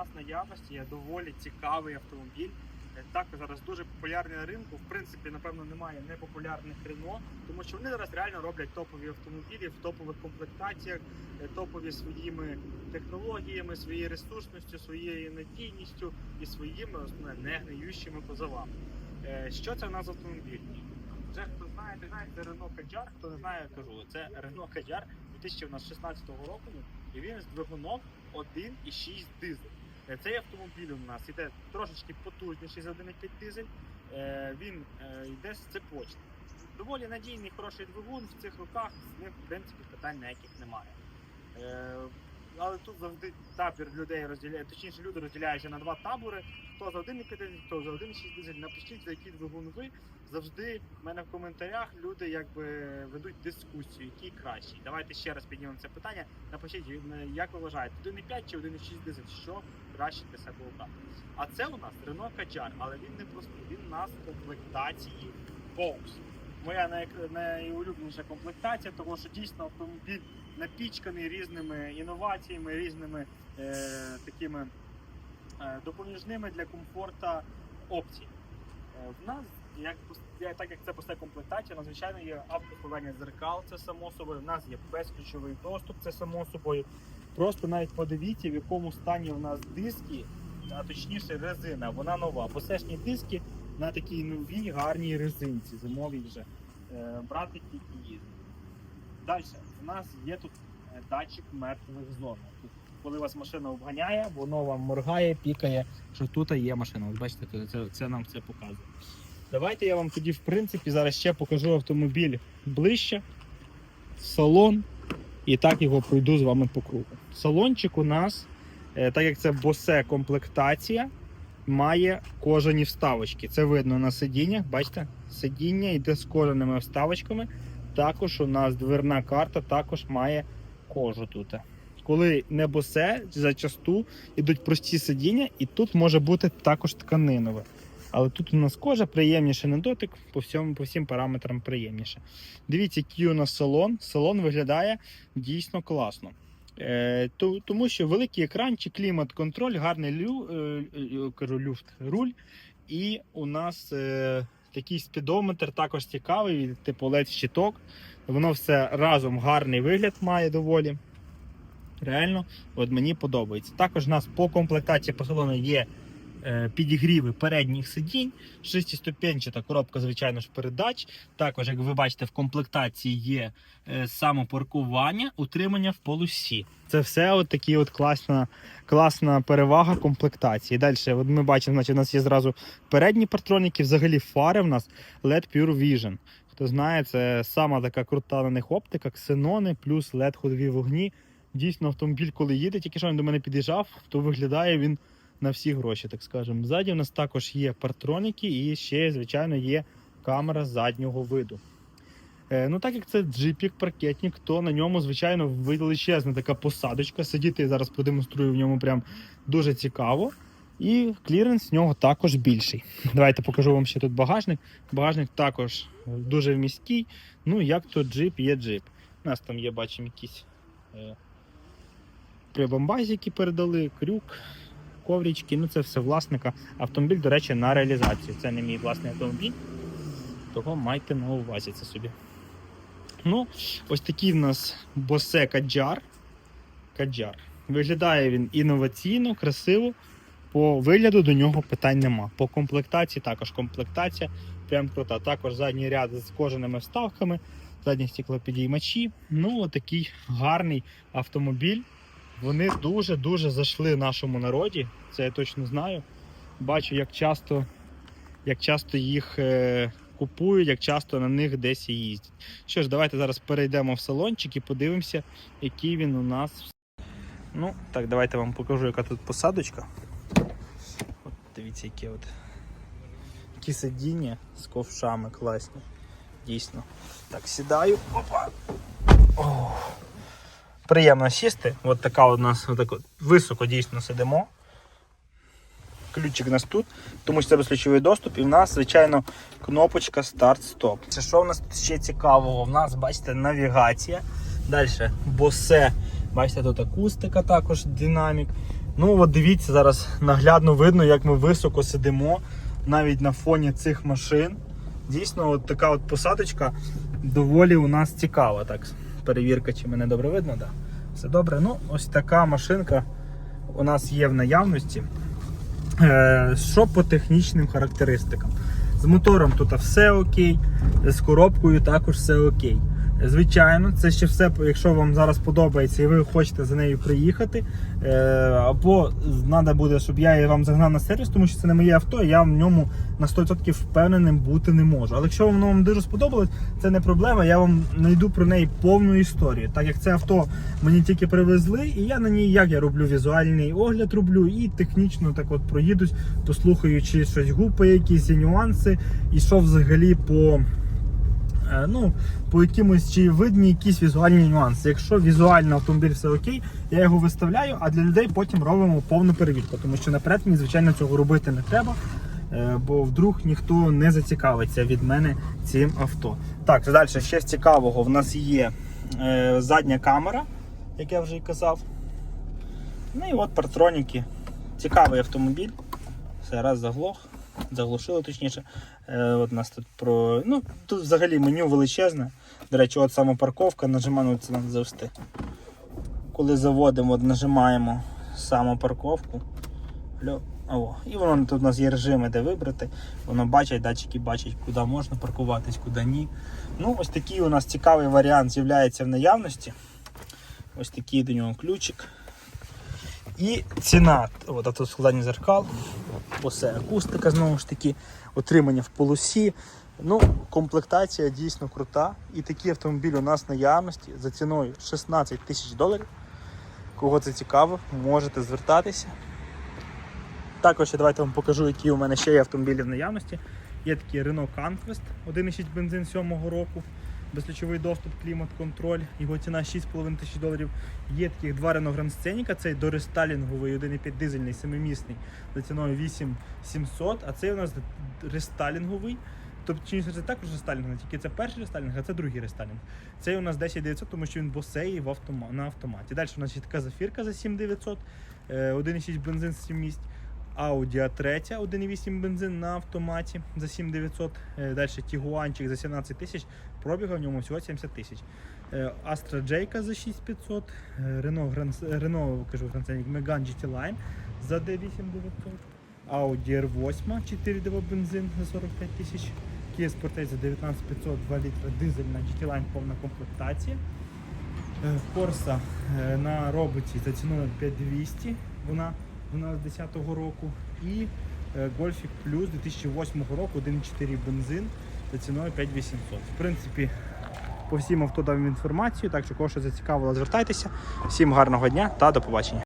нас в є доволі цікавий автомобіль. Е, Також зараз дуже популярний на ринку. В принципі, напевно, немає непопулярних Рено, тому що вони зараз реально роблять топові автомобілі в топових комплектаціях, е, топові своїми технологіями, своєю ресурсністю, своєю надійністю і своїми основне негниючими позовами. Е, Що це в нас автомобіль? Вже хто знає, ти знає, це Renault Kadjar, хто не знає, я кажу. Це Renault Kadjar 2016 року, і він з двигуном 1,6 дизель. Е, Цей автомобіль у нас іде трошечки потужніший за 1,5 дизель. Е, Він е, йде з цепочки. Доволі надійний, хороший двигун в цих руках, з ним в принципі питань ніяких немає. Але тут завжди табір людей розділяє, точніше люди розділяються на два табори. Хто за 1,5 дизель, хто за 1,6 дизель. Напишіть, за який двигун ви. Завжди в мене в коментарях люди якби ведуть дискусію, який кращий. Давайте ще раз піднімемо це питання. Напишіть, як ви вважаєте, 1,5 чи 1,6 дизель, що для себе. А це у нас Renault Kadjar, але він не простий, він у нас в комплектації Box. Моя найулюбленіша комплектація, тому що дійсно автомобіль напічканий різними інноваціями, різними е, такими е, допоміжними для комфорту опцій. Е, В нас, як, так як це проста комплектація, надзвичайно є автофовення дзеркал, це само собою. В нас є безключовий доступ, це само собою. Просто навіть подивіться, в якому стані у нас диски, а точніше резина. Вона нова. Посешні диски на такій новій гарній резинці, зимовій вже. Е, Брати тільки їздить. Далі, у нас є тут е, датчик мертвих зон. Коли вас машина обганяє, воно вам моргає, пікає, що тут є машина. От бачите, це, це нам це показує. Давайте я вам тоді, в принципі, зараз ще покажу автомобіль ближче, салон, і так його пройду з вами по кругу. Салончик у нас, е, так як це босе комплектація, має кожані вставочки. Це видно на сидіннях. Бачите? Сидіння йде з кожаними вставочками. Також у нас дверна карта також має кожу тут. Коли не босе, зачасту йдуть прості сидіння, і тут може бути також тканинове. Але тут у нас кожа приємніше на дотик, по всьому, по всім параметрам приємніше. Дивіться, який у нас салон. Салон виглядає дійсно класно. Е, то- тому що великий екранчик, клімат-контроль, гарний лю, е, е, кажу, люфт, руль. І у нас е, такий спідометр також цікавий, типу led щиток. Воно все разом гарний вигляд має доволі. Реально, от мені подобається. Також у нас по комплектації по салону є підігріви передніх сидінь, шестиступенчата коробка, звичайно ж, передач. Також, як ви бачите, в комплектації є е, самопаркування, утримання в полосі. Це все от такі от класна, класна перевага комплектації. Далі, от ми бачимо, значить, у нас є зразу передні партроніки, взагалі фари в нас LED Pure Vision. Хто знає, це сама така крута на них оптика, ксенони плюс LED ходові вогні. Дійсно, автомобіль, коли їде, тільки що він до мене під'їжджав, то виглядає він на всі гроші, так скажемо. Ззаді у нас також є партроніки і ще, звичайно, є камера заднього виду. Е, ну, так як це джипік паркетник, то на ньому, звичайно, величезна така посадочка. Сидіти я зараз продемонструю в ньому прям дуже цікаво. І кліренс в нього також більший. Давайте покажу вам ще тут багажник. Багажник також дуже вмісткий. Ну, як то джип є джип. У нас там є, бачимо, якісь е, прибамбазі, які передали, крюк, коврічки. Ну, це все власника. Автомобіль, до речі, на реалізацію. Це не мій власний автомобіль. Того майте на увазі це собі. Ну, ось такий в нас босе Каджар. Каджар. Виглядає він інноваційно, красиво. По вигляду до нього питань нема. По комплектації також комплектація прям крута. Також задній ряд з кожаними вставками, задні стеклопідіймачі. Ну, отакий гарний автомобіль. Вони дуже-дуже зайшли нашому народі, це я точно знаю. Бачу, як часто, як часто їх е, купують, як часто на них десь їздять. Що ж, давайте зараз перейдемо в салончик і подивимося, який він у нас. Ну, так, давайте вам покажу, яка тут посадочка. От дивіться, які от які сидіння з ковшами класні. Дійсно. Так, сідаю. Опа. О. Приємно сісти. От така у нас отак високо дійсно сидимо. Ключик у нас тут, тому що це безключовий доступ, і в нас, звичайно, кнопочка старт-стоп. Що в нас ще цікавого? В нас, бачите, навігація. Далі босе. Бачите, тут акустика також, динамік. Ну, от дивіться, зараз наглядно видно, як ми високо сидимо навіть на фоні цих машин. Дійсно, от така от посадочка доволі у нас цікава. Так, перевірка, чи мене добре видно. Да. Все добре. Ну, ось така машинка у нас є в наявності. Е, Що по технічним характеристикам? З мотором тут все окей, з коробкою також все окей. Звичайно, це ще все, якщо вам зараз подобається і ви хочете за нею приїхати. Е, або треба буде, щоб я її вам загнав на сервіс, тому що це не моє авто, і я в ньому на 100% впевненим бути не можу. Але якщо воно вам дуже сподобалось, це не проблема. Я вам знайду про неї повну історію. Так як це авто мені тільки привезли, і я на ній як я роблю візуальний огляд, роблю і технічно так от проїдусь, послухаю, чи щось гупає, якісь є нюанси, і що взагалі по. Е, Ну, по якимось чи видні якісь візуальні нюанси. Якщо візуально автомобіль все окей, я його виставляю, а для людей потім робимо повну перевірку, тому що наперед мені, звичайно, цього робити не треба, е, бо вдруг ніхто не зацікавиться від мене цим авто. Так, далі ще з цікавого. В нас є е, задня камера, як я вже і казав. Ну і от партроніки. Цікавий автомобіль. Все, раз заглох. Заглушили точніше. Е, от нас тут про. Ну, тут взагалі меню величезне. До речі, от саме парковка, нажимаємо це треба завжди. Коли заводимо, от нажимаємо саму парковку. О, і воно тут у нас є режими, де вибрати. Воно бачить, датчики бачать, куди можна паркуватись, куди ні. Ну, ось такий у нас цікавий варіант з'являється в наявності. Ось такий до нього ключик. І ціна, от тут складання зеркал, усе акустика знову ж таки, отримання в полосі. Ну, комплектація дійсно крута. І такий автомобіль у нас наявності за ціною 16 тисяч доларів. Кого це цікаво, можете звертатися. Також давайте вам покажу, які у мене ще є автомобілі в наявності. Є такий Renault Conquest 1,6 бензин 7 року, безключовий доступ, клімат-контроль, його ціна 6,5 тисяч доларів. Є таких два Renault Grand Scenic, цей дорестайлінговий 1,5 дизельний, семимісний за ціною 8700, а цей у нас рестайлінговий. Тобто, це також рестайлінг, тільки це перший рестайлінг, а це другий рестайлінг. Цей у нас 10900, тому що він босеї в автома, на автоматі. Далі у нас є така зафірка за 7900, е, 1,6 бензин 7 місць. Audi A3 1,8 бензин на автоматі за 7900. Е, Далі Тігуанчик за 17 тисяч, пробіга в ньому всього 70 тисяч. Е, Astra J за 6500, е, Renault, Grand, Renault кажу, GT Line за 8900. Audi R8 4 бензин за 45 тисяч. Kia Sportage за 19500, 2 літра дизельна GT Line повна комплектація. Е, Corsa на роботі за ціною 5200. Вона у нас 10-го року. І Гольфік Плюс Plus 2008 року 1.4 бензин за ціною 5800. В принципі, по всім авто дав інформацію, так що кого що зацікавило, звертайтеся. Всім гарного дня та до побачення.